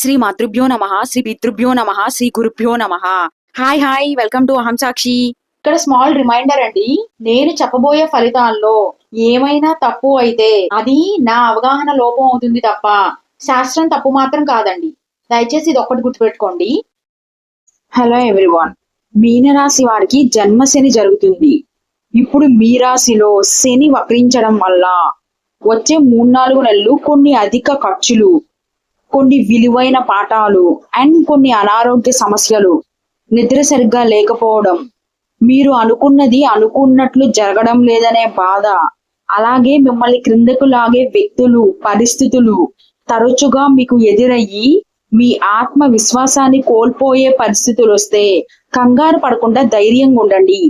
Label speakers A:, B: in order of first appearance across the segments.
A: శ్రీ మాతృభ్యో నమ శ్రీ పితృభ్యో నమ శ్రీ గురుభ్యో నమ. హాయ్ హాయ్ వెల్కమ్ టు అహం సాక్షి
B: ఇక్కడ స్మాల్ రిమైండర్ అండి నేను చెప్పబోయే ఫలితాల్లో ఏమైనా తప్పు అయితే అది నా అవగాహన లోపం అవుతుంది తప్ప శాస్త్రం తప్పు మాత్రం కాదండి. దయచేసి ఇది ఒక్కటి గుర్తుపెట్టుకోండి.
A: హలో ఎవ్రీవాన్ మీనరాశి వారికి జన్మ శని జరుగుతుంది. ఇప్పుడు మీ రాశిలో శని వక్రించడం వల్ల వచ్చే మూడు నాలుగు నెలలు కొన్ని అధిక ఖర్చులు కొన్ని విలువైన పాఠాలు అండ్ కొన్ని అనారోగ్య సమస్యలు నిద్ర సరిగ్గా లేకపోవడం మీరు అనుకున్నది అనుకున్నట్లు జరగడం లేదనే బాధ అలాగే మిమ్మల్ని క్రిందకు లాగే వ్యక్తులు పరిస్థితులు తరచుగా మీకు ఎదురయ్యి మీ ఆత్మ విశ్వాసాన్ని కోల్పోయే పరిస్థితులు వస్తే కంగారు పడకుండా ధైర్యంగా ఉండండి.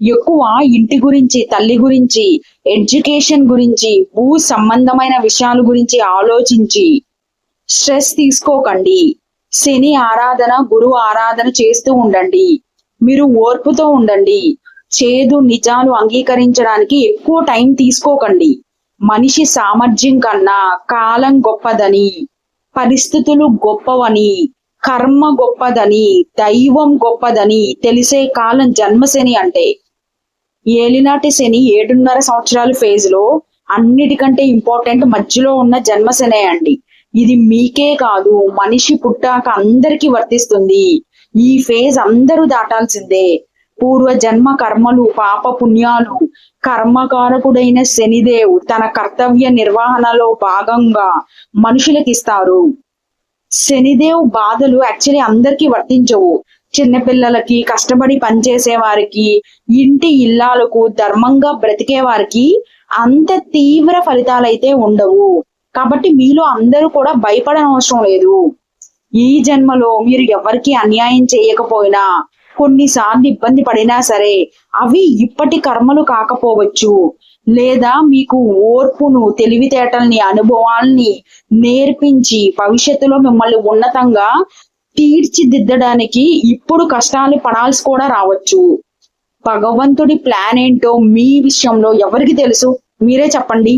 A: ఎక్కువ ఇంటి గురించి తల్లి గురించి ఎడ్యుకేషన్ గురించి భూ సంబంధమైన విషయాల గురించి ఆలోచించి స్ట్రెస్ తీసుకోకండి. శని ఆరాధన గురువు ఆరాధన చేస్తూ ఉండండి. మీరు ఓర్పుతో ఉండండి. చేదు నిజాలు అంగీకరించడానికి ఎక్కువ టైం తీసుకోకండి. మనిషి సామర్థ్యం కన్నా కాలం గొప్పదని పరిస్థితులు గొప్పవని కర్మ గొప్పదని దైవం గొప్పదని తెలిసే కాలం జన్మశని అంటే ఏలినాటి శని ఏడున్నర సంవత్సరాల ఫేజ్లో అన్నిటికంటే ఇంపార్టెంట్ మధ్యలో ఉన్న జన్మశనే అండి. ఇది మీకే కాదు మనిషి పుట్టాక అందరికీ వర్తిస్తుంది. ఈ ఫేజ్ అందరూ దాటాల్సిందే. పూర్వ జన్మ కర్మలు పాప పుణ్యాలు కర్మకారకుడైన శనిదేవ్ తన కర్తవ్య నిర్వహణలో భాగంగా మనుషులకిస్తారు. శనిదేవ్ బాధలు యాక్చువల్లీ అందరికీ వర్తించవు. చిన్నపిల్లలకి కష్టపడి పనిచేసే వారికి ఇంటి ఇల్లాలకు ధర్మంగా బ్రతికే వారికి అంత తీవ్ర ఫలితాలైతే ఉండవు. కాబట్టి మీలో అందరూ కూడా భయపడనవసరం లేదు. ఈ జన్మలో మీరు ఎవరికి అన్యాయం చేయకపోయినా కొన్నిసార్లు ఇబ్బంది పడినా సరే అవి ఇప్పటి కర్మలు కాకపోవచ్చు. లేదా మీకు ఓర్పును తెలివితేటల్ని అనుభవాల్ని నేర్పించి భవిష్యత్తులో మిమ్మల్ని ఉన్నతంగా తీర్చిదిద్దడానికి ఇప్పుడు కష్టాలు పడాల్సి కూడా రావచ్చు. భగవంతుడి ప్లాన్ ఏంటో మీ విషయంలో ఎవరికి తెలుసు? మీరే చెప్పండి.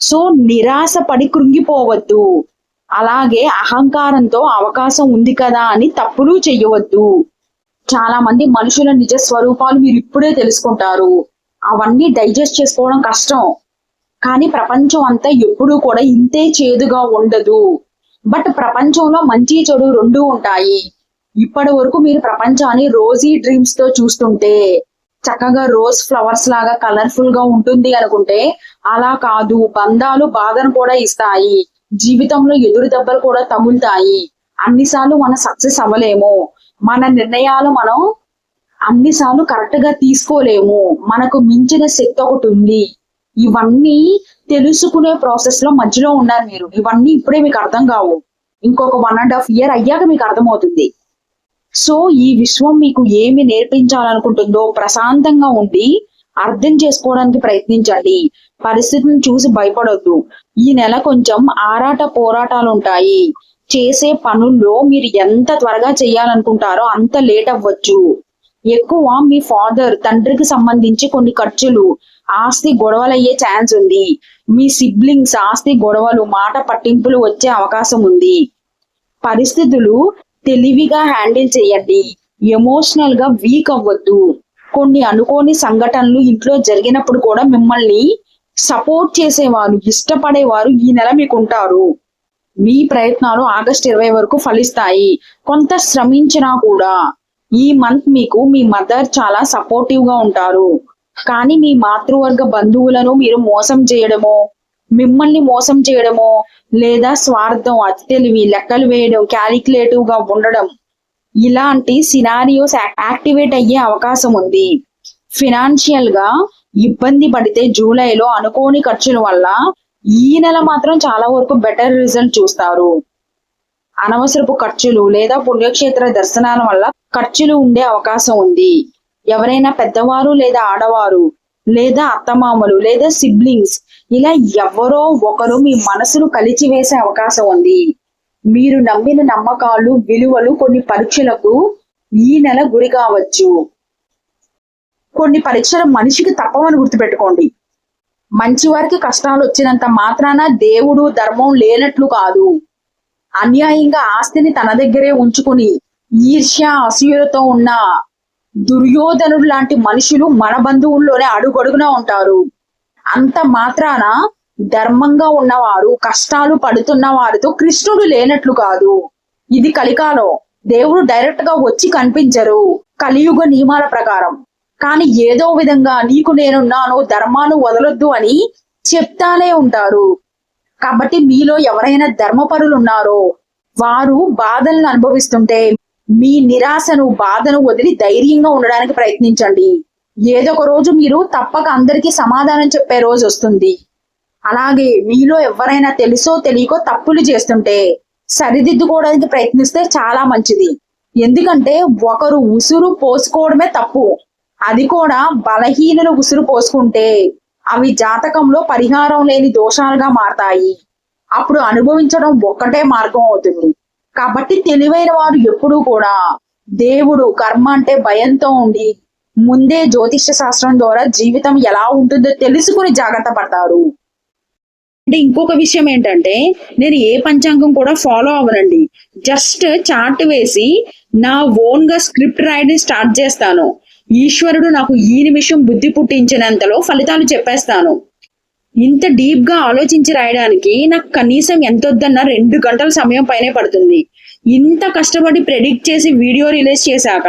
A: సో నిరాశ పడి కృంగిపోవద్దు. అలాగే అహంకారంతో అవకాశం ఉంది కదా అని తప్పులు చెయ్యవద్దు. చాలా మంది మనుషుల నిజ స్వరూపాలు మీరు ఇప్పుడే తెలుసుకుంటారు. అవన్నీ డైజెస్ట్ చేసుకోవడం కష్టం. కానీ ప్రపంచం అంతా ఎప్పుడూ కూడా ఇంతే చేదుగా ఉండదు. బట్ ప్రపంచంలో మంచి చెడు రెండు ఉంటాయి. ఇప్పటి వరకు మీరు ప్రపంచాన్ని రోజీ డ్రీమ్స్తో చూస్తుంటే చక్కగా రోజ్ ఫ్లవర్స్ లాగా కలర్ఫుల్గా ఉంటుంది అనుకుంటే అలా కాదు. బంధాలు బాధను కూడా ఇస్తాయి. జీవితంలో ఎదురు దెబ్బలు కూడా తగులుతాయి. అన్నిసార్లు మనం సక్సెస్ అవ్వలేము. మన నిర్ణయాలు మనం అన్నిసార్లు కరెక్ట్గా తీసుకోలేము. మనకు మించిన శక్తి ఒకటి ఉంది. ఇవన్నీ తెలుసుకునే ప్రాసెస్లో మధ్యలో ఉన్నారు మీరు. ఇవన్నీ ఇప్పుడే మీకు అర్థం కావు. ఇంకొక వన్ అండ్ హాఫ్ ఇయర్ అయ్యాక మీకు అర్థమవుతుంది. సో ఈ విశ్వం మీకు ఏమి నేర్పించాలనుకుంటుందో ప్రశాంతంగా ఉండి అర్థం చేసుకోవడానికి ప్రయత్నించండి. పరిస్థితిని చూసి భయపడొద్దు. ఈ నెల కొంచెం ఆరాట పోరాటాలు ఉంటాయి చేసే పనుల్లో మీరు ఎంత త్వరగా చేయాలనుకుంటారో అంత లేట్ అవ్వచ్చు. ఎక్కువ మీ ఫాదర్ తండ్రికి సంబంధించి కొన్ని ఖర్చులు ఆస్తి గొడవలయ్యే ఛాన్స్ ఉంది. మీ సిబ్లింగ్స్ ఆస్తి గొడవలు మాట పట్టింపులు వచ్చే అవకాశం ఉంది. పరిస్థితులు తెలివిగా హ్యాండిల్ చేయండి ఎమోషనల్గా వీక్ అవ్వద్దు. కొన్ని అనుకోని సంఘటనలు ఇంట్లో జరిగినప్పుడు కూడా మిమ్మల్ని సపోర్ట్ చేసేవారు ఇష్టపడేవారు ఈ నెల మీకు ఉంటారు మీ ప్రయత్నాలు ఆగస్ట్ ఇరవై వరకు ఫలిస్తాయి. కొంత శ్రమించినా కూడా ఈ మంత్ మీకు మీ మదర్ చాలా సపోర్టివ్గా ఉంటారు. కానీ మీ మాతృవర్గ బంధువులను మీరు మోసం చేయడమో మిమ్మల్ని మోసం చేయడమో లేదా స్వార్థం అతి తెలివి లెక్కలు వేయడం క్యాలిక్యులేటివ్గా ఉండడం ఇలాంటి సినారియోస్ యాక్టివేట్ అయ్యే అవకాశం ఉంది. ఫినాన్షియల్గా ఇబ్బంది పడితే జూలైలో అనుకోని ఖర్చుల వల్ల ఈ నెల మాత్రం చాలా వరకు బెటర్ రిజల్ట్ చూస్తారు. అనవసరపు ఖర్చులు లేదా పుణ్యక్షేత్ర దర్శనాల వల్ల ఖర్చులు ఉండే అవకాశం ఉంది. ఎవరైనా పెద్దవారు లేదా ఆడవారు లేదా అత్తమామలు లేదా సిబ్లింగ్స్ ఇలా ఎవరో ఒకరు మీ మనసును కలిచి వేసే అవకాశం ఉంది. మీరు నమ్మిన నమ్మకాలు విలువలు కొన్ని పరీక్షలకు ఈ నెల గురి కావచ్చు. కొన్ని పరీక్షలు మనిషికి తప్పవని గుర్తుపెట్టుకోండి. మంచి వారికి కష్టాలు వచ్చినంత మాత్రాన దేవుడు ధర్మం లేనట్లు కాదు. అన్యాయంగా ఆస్తిని తన దగ్గరే ఉంచుకుని ఈర్ష్య అసూయలతో ఉన్న దుర్యోధనుడు లాంటి మనుషులు మన బంధువుల్లోనే అడుగడుగునా ఉంటారు. అంత మాత్రాన ధర్మంగా ఉన్నవారు కష్టాలు పడుతున్న వారితో కృష్ణుడు లేనట్లు కాదు. ఇది కలికాలం. దేవుడు డైరెక్ట్గా వచ్చి కనిపించరు. కలియుగ నియమాల ప్రకారం. కానీ ఏదో విధంగా నీకు నేనున్నాను ధర్మాను వదలొద్దు అని చెప్తానే ఉంటారు. కాబట్టి మీలో ఎవరైనా ధర్మపరులు ఉన్నారో వారు బాధలను అనుభవిస్తుంటే మీ నిరాశను బాధను వదిలి ధైర్యంగా ఉండడానికి ప్రయత్నించండి. ఏదో ఒక రోజు మీరు తప్పక అందరికీ సమాధానం చెప్పే రోజు వస్తుంది. అలాగే మీలో ఎవరైనా తెలుసో తెలియకో తప్పులు చేస్తుంటే సరిదిద్దుకోవడానికి ప్రయత్నిస్తే చాలా మంచిది. ఎందుకంటే ఒకరు ఉసురు పోసుకోవడమే తప్పు. అది కూడా బలహీనులు ఉసురు పోసుకుంటే అవి జాతకంలో పరిహారం లేని దోషాలుగా మారతాయి. అప్పుడు అనుభవించడం ఒక్కటే మార్గం అవుతుంది. కాబట్టి తెలివైన వారు ఎప్పుడూ కూడా దేవుడు కర్మ అంటే భయంతో ఉండి ముందే జ్యోతిష్య శాస్త్రం ద్వారా జీవితం ఎలా ఉంటుందో తెలుసుకుని జాగ్రత్త పడతారు. అంటే ఇంకొక విషయం ఏంటంటే నేను ఏ పంచాంగం కూడా ఫాలో అవ్వనండి. జస్ట్ చార్ట్ వేసి నా ఓన్గా స్క్రిప్ట్ రాయడం స్టార్ట్ చేస్తాను. ఈశ్వరుడు నాకు ఈ నిమిషం బుద్ధి పుట్టించినంతలో ఫలితాలు చెప్పేస్తాను. ఇంత డీప్గా ఆలోచించి రాయడానికి నాకు కనీసం ఎంత వద్దన్నా రెండు గంటల సమయం పైనే పడుతుంది. ఇంత కష్టపడి ప్రెడిక్ట్ చేసి వీడియో రిలీజ్ చేశాక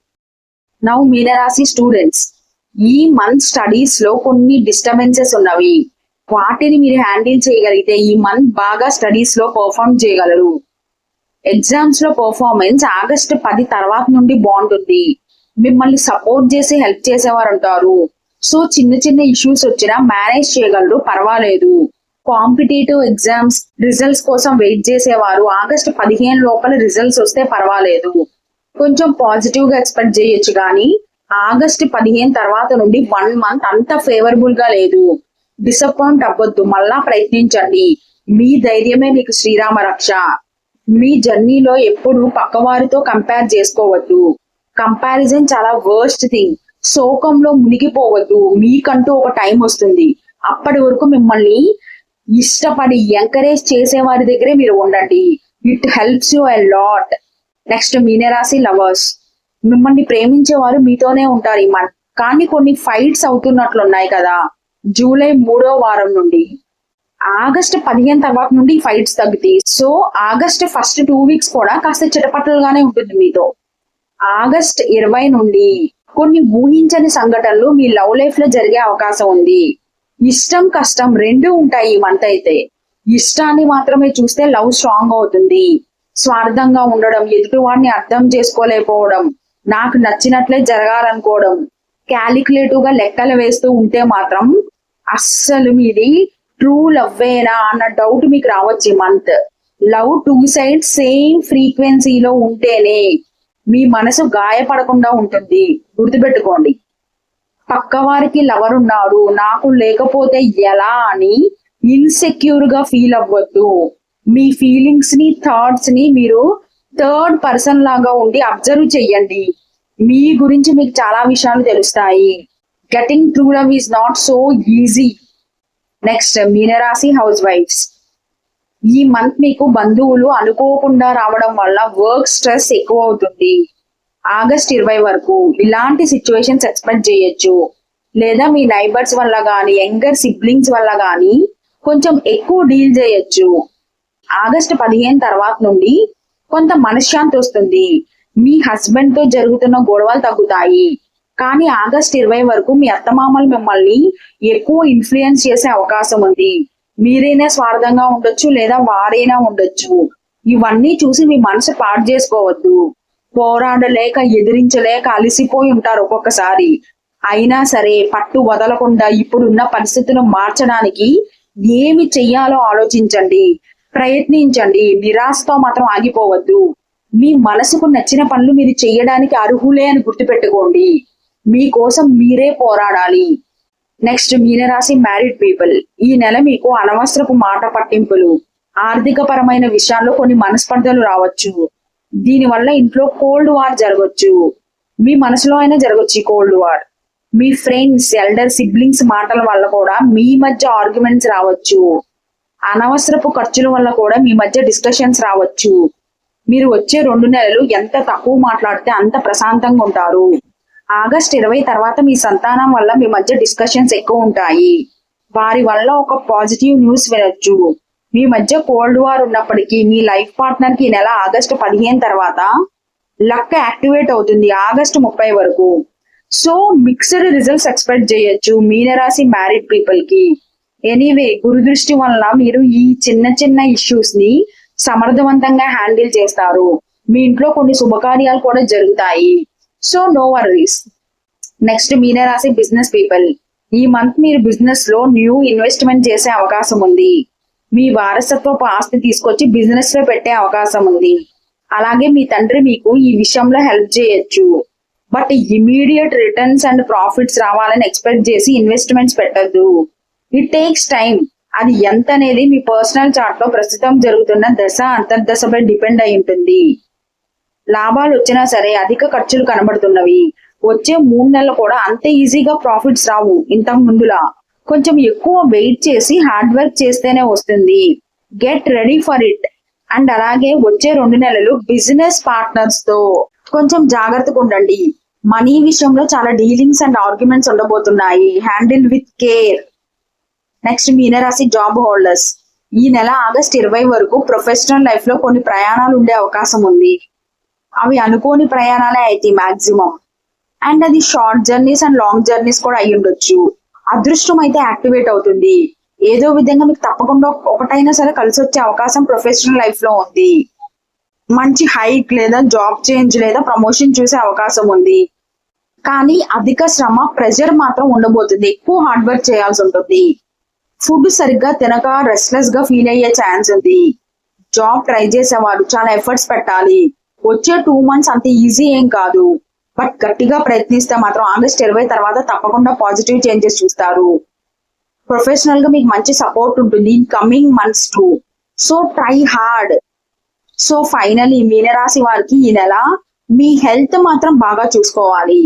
A: now మీనరాశి స్టూడెంట్స్ ఈ మంత్ స్టడీస్లో కొన్ని డిస్టర్బెన్సెస్ ఉన్నవి. వాటిని మీరు హ్యాండిల్ చేయగలిగితే ఈ మంత్ బాగా స్టడీస్లో పర్ఫామ్ చేయగలరు. ఎగ్జామ్స్లో పర్ఫార్మెన్స్ ఆగస్ట్ పది తర్వాత నుండి బాగుంటుంది మిమ్మల్ని సపోర్ట్ చేసి హెల్ప్ చేసేవారు ఉంటారు. సో చిన్న చిన్న ఇష్యూస్ వచ్చినా మేనేజ్ చేయగలరు పర్వాలేదు. కాంపిటేటివ్ ఎగ్జామ్స్ రిజల్ట్స్ కోసం వెయిట్ చేసేవారు. ఆగస్ట్ పదిహేను లోపల రిజల్ట్స్ వస్తే పర్వాలేదు. కొంచెం పాజిటివ్గా ఎక్స్పెక్ట్ చేయొచ్చు కానీ ఆగస్ట్ పదిహేను తర్వాత నుండి వన్ మంత్ అంత ఫేవరబుల్గా లేదు. డిసప్పాయింట్ అవ్వద్దు. మళ్ళా ప్రయత్నించండి. మీ ధైర్యమే మీకు శ్రీరామ రక్ష. మీ జర్నీలో ఎప్పుడు పక్కవారితో కంపేర్ చేసుకోవద్దు. కంపారిజన్ చాలా వర్స్ట్ థింగ్ శోకంలో మునిగిపోవద్దు. మీకంటూ ఒక టైం వస్తుంది. అప్పటి వరకు మిమ్మల్ని ఇష్టపడి ఎంకరేజ్ చేసే వారి దగ్గరే మీరు ఉండండి. It helps you a lot next మీనరాశి లవర్స్. మిమ్మల్ని ప్రేమించేవారు మీతోనే ఉంటారు ఈ మంత్ కానీ కొన్ని ఫైట్స్ అవుతున్నట్లున్నాయి కదా. జూలై మూడో వారం నుండి. ఆగస్ట్ పదిహేను తర్వాత నుండి ఫైట్స్ తగ్గుతాయి. So August first two weeks కూడా కాస్త చిటపటలుగానే ఉంటుంది మీతో. ఆగస్ట్ ఇరవై నుండి కొన్ని ఊహించని సంఘటనలు మీ లవ్ లైఫ్లో జరిగే అవకాశం ఉంది. ఇష్టం కష్టం రెండు ఉంటాయి ఈ మంత్ అయితే. ఇష్టాన్ని మాత్రమే చూస్తే లవ్ స్ట్రాంగ్ అవుతుంది. స్వార్థంగా ఉండడం ఎదుటివాడిని అర్థం చేసుకోలేకపోవడం నాకు నచ్చినట్లే జరగాలనుకోవడం క్యాలిక్యులేటివ్గా లెక్కలు వేస్తూ ఉంటే మాత్రం అస్సలు మీది ట్రూ లవ్వేనా అన్న డౌట్ మీకు రావచ్చు ఈ month love two side same ఫ్రీక్వెన్సీలో ఉంటేనే మీ మనసు గాయపడకుండా ఉంటుంది. గుర్తుపెట్టుకోండి. పక్కవారికి లవర్ ఉన్నారు నాకు లేకపోతే ఎలా అని ఇన్సెక్యూర్గా ఫీల్ అవ్వద్దు. మీ ఫీలింగ్స్ని థాట్స్ని మీరు థర్డ్ పర్సన్ లాగా ఉండి అబ్జర్వ్ చెయ్యండి. మీ గురించి మీకు చాలా విషయాలు తెలుస్తాయి. Getting true love is not so easy next మీనరాశి హౌస్ వైఫ్స్ ఈ మంత్ మీకు బంధువులు అనుకోకుండా రావడం వల్ల వర్క్ స్ట్రెస్ ఎక్కువ అవుతుంది ఆగస్ట్ ఇరవై వరకు ఇలాంటి సిచ్యువేషన్స్ ఎక్స్పెక్ట్ చేయొచ్చు. లేదా మీ నైబర్స్ వల్ల కానీ యంగర్ సిబ్లింగ్స్ వల్ల కానీ కొంచెం ఎక్కువ డీల్ చేయొచ్చు. ఆగస్ట్ పదిహేను తర్వాత నుండి కొంత మనశ్శాంతి వస్తుంది. మీ హస్బెండ్తో జరుగుతున్న గొడవలు తగ్గుతాయి. కానీ ఆగస్ట్ ఇరవై వరకు మీ అత్తమామలు మిమ్మల్ని ఎక్కువ ఇన్ఫ్లుయెన్స్ చేసే అవకాశం ఉంది. మీరైనా స్వార్థంగా ఉండొచ్చు లేదా వారైనా ఉండొచ్చు. ఇవన్నీ చూసి మీ మనసు పాడు చేసుకోవద్దు. పోరాడలేక ఎదిరించలేక అలసిపోయి ఉంటారు ఒక్కొక్కసారి. అయినా సరే పట్టు వదలకుండా ఇప్పుడున్న పరిస్థితులను మార్చడానికి ఏమి చెయ్యాలో ఆలోచించండి. ప్రయత్నించండి. నిరాశతో మాత్రం ఆగిపోవద్దు. మీ మనసుకు నచ్చిన పనులు మీరు చేయడానికి అర్హులే అని గుర్తుపెట్టుకోండి. మీకోసం మీరే పోరాడాలి. నెక్స్ట్ మీనరాశి మ్యారీడ్ పీపుల్. ఈ నెల మీకు అనవసరపు మాట పట్టింపులు ఆర్థిక పరమైన విషయాల్లో కొన్ని మనస్పర్ధలు రావచ్చు. దీనివల్ల ఇంట్లో కోల్డ్ వార్ జరగచ్చు. మీ మనసులో అయినా జరగచ్చు ఈ కోల్డ్ వార్. మీ ఫ్రెండ్స్ ఎల్డర్ సిబ్లింగ్స్ మాటల వల్ల కూడా మీ మధ్య ఆర్గ్యుమెంట్స్ రావచ్చు. అనవసరపు ఖర్చుల వల్ల కూడా మీ మధ్య డిస్కషన్స్ రావచ్చు. మీరు వచ్చే రెండు నెలలు ఎంత తక్కువ మాట్లాడితే అంత ప్రశాంతంగా ఉంటారు. ఆగస్ట్ ఇరవై తర్వాత మీ సంతానం వల్ల మీ మధ్య డిస్కషన్స్ ఎక్కువ ఉంటాయి. వారి వల్ల ఒక పాజిటివ్ న్యూస్ వినొచ్చు. మీ మధ్య కోల్డ్ వార్ ఉన్నప్పటికీ మీ లైఫ్ పార్ట్నర్కి నెల ఆగస్టు పదిహేను తర్వాత లక్ యాక్టివేట్ అవుతుంది ఆగస్టు ముప్పై వరకు. సో మిక్స్డ్ రిజల్ట్స్ ఎక్స్పెక్ట్ చేయొచ్చు. మీనరాశి మ్యారీడ్ పీపుల్కి. ఎనీవే గురుదృష్టి వల్ల మీరు ఈ చిన్న చిన్న ఇష్యూస్ని సమర్థవంతంగా హ్యాండిల్ చేస్తారు. మీ ఇంట్లో కొన్ని శుభకార్యాలు కూడా జరుగుతాయి. సో నో వర్రీస్ నెక్స్ట్ మీనరాశి బిజినెస్ పీపుల్ ఈ మంత్ మీరు బిజినెస్లో న్యూ ఇన్వెస్ట్మెంట్ చేసే అవకాశం ఉంది. మీ వారసత్వపు ఆస్తి తీసుకొచ్చి బిజినెస్లో పెట్టే అవకాశం ఉంది. అలాగే మీ తండ్రి మీకు ఈ విషయంలో హెల్ప్ చేయొచ్చు. But immediate returns and profits రావాలని ఎక్స్పెక్ట్ చేసి ఇన్వెస్ట్మెంట్స్ పెట్టద్దు. ఇట్ టేక్స్ టైం అది ఎంత అనేది మీ పర్సనల్ చార్ట్లో ప్రస్తుతం జరుగుతున్న దశ అంతర్దశపై డిపెండ్ అయి ఉంటుంది. లాభాలు వచ్చినా సరే అధిక ఖర్చులు కనబడుతున్నవి. వచ్చే మూడు నెలలు కూడా అంత ఈజీగా ప్రాఫిట్స్ రావు ఇంతకు ముందులా. కొంచెం ఎక్కువ వెయిట్ చేసి హార్డ్ వర్క్ చేస్తేనే వస్తుంది. Get ready for it and అలాగే వచ్చే రెండు నెలలు బిజినెస్ పార్ట్నర్స్తో. కొంచెం జాగ్రత్తగా ఉండండి. మనీ విషయంలో చాలా డీలింగ్స్ అండ్ ఆర్గ్యుమెంట్స్ ఉండబోతున్నాయి. హ్యాండిల్ విత్ కేర్ నెక్స్ట్ మీనరాశి జాబ్ హోల్డర్స్. ఈ నెల ఆగస్ట్ ఇరవై వరకు ప్రొఫెషనల్ లైఫ్లో కొన్ని ప్రయాణాలు ఉండే అవకాశం ఉంది. అవి అనుకోని ప్రయాణాలే అయితే మాక్సిమం. అండ్ అది short journeys and long journeys కూడా అయి ఉండొచ్చు. అదృష్టం అయితే యాక్టివేట్ అవుతుంది. ఏదో విధంగా మీకు తప్పకుండా ఒకటైనా సరే కలిసి వచ్చే అవకాశం ప్రొఫెషనల్ లైఫ్లో ఉంది. మంచి హైక్ లేదా జాబ్ చేంజ్ లేదా ప్రమోషన్ చూసే అవకాశం ఉంది. కానీ అధిక శ్రమ ప్రెషర్ మాత్రం ఉండబోతుంది. ఎక్కువ హార్డ్ వర్క్ చేయాల్సి ఉంటుంది. ఫుడ్ సరిగ్గా తినక రెస్ట్లెస్గా ఫీల్ అయ్యే ఛాన్స్ ఉంది. జాబ్ ట్రై చేసేవారు చాలా ఎఫర్ట్స్ పెట్టాలి. వచ్చే టూ మంత్స్ అంత ఈజీ ఏం కాదు. బట్ గట్టిగా ప్రయత్నిస్తే మాత్రం ఆగస్ట్ ఇరవై తర్వాత తప్పకుండా పాజిటివ్ చేంజెస్ చూస్తారు. ప్రొఫెషనల్గా మీకు మంచి సపోర్ట్ ఉంటుంది in coming months too so try hard so finally మీనరాశి వారికి ఈ నెల మీ హెల్త్ మాత్రం బాగా చూసుకోవాలి.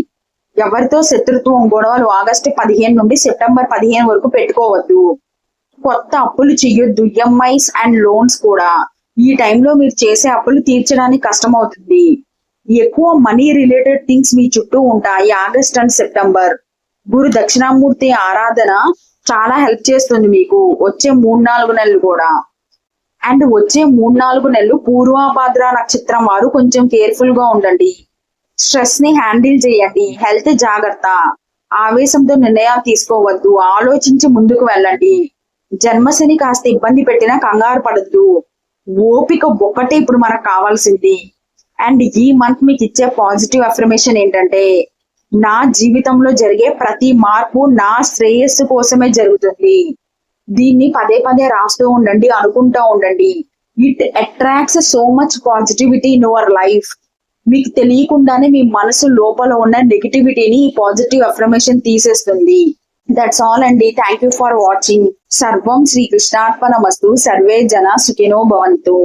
A: ఎవరితో శత్రుత్వం గొడవలు ఆగస్టు పదిహేను నుండి సెప్టెంబర్ పదిహేను వరకు పెట్టుకోవద్దు. కొత్త అప్పులు చెయ్యొద్దు ఈఎంఐస్ అండ్ లోన్స్ కూడా. ఈ టైంలో మీరు చేసే అప్పులు తీర్చడానికి కష్టం అవుతుంది ఎక్కువ మనీ రిలేటెడ్ థింగ్స్ మీ చుట్టూ ఉంటాయి. August and September Guru Dakshinamurthy ఆరాధన చాలా హెల్ప్ చేస్తుంది మీకు. వచ్చే మూడు నాలుగు నెలలు కూడా. అండ్ వచ్చే మూడు నాలుగు నెలలు పూర్వాభాద్ర నక్షత్రం వారు కొంచెం కేర్ఫుల్గా ఉండండి. స్ట్రెస్ని హ్యాండిల్ చేయండి. హెల్త్ జాగ్రత్త. ఆవేశంతో నిర్ణయాలు తీసుకోవద్దు. ఆలోచించి ముందుకు వెళ్ళండి. జన్మశని కాస్త ఇబ్బంది పెట్టినా కంగారు పడద్దు. ఓపిక ఒక్కటే ఇప్పుడు మనకు కావాల్సింది. అండ్ ఈ మంత్ మీకు ఇచ్చే పాజిటివ్ అఫర్మేషన్ ఏంటంటే నా జీవితంలో జరిగే ప్రతి మార్పు నా శ్రేయస్సు కోసమే జరుగుతుంది. దీన్ని పదే పదే రాస్తూ ఉండండి అనుకుంటూ ఉండండి. It attracts so much positivity in your life మీకు తెలియకుండానే మీ మనసు లోపల ఉన్న నెగిటివిటీని పాజిటివ్ అఫర్మేషన్ తీసేస్తుంది. దట్స్ ఆల్ అండి థ్యాంక్ యూ ఫర్ వాచింగ్ సర్వం శ్రీ కృష్ణార్పణమస్తు సర్వే జన సుఖినో భవంతు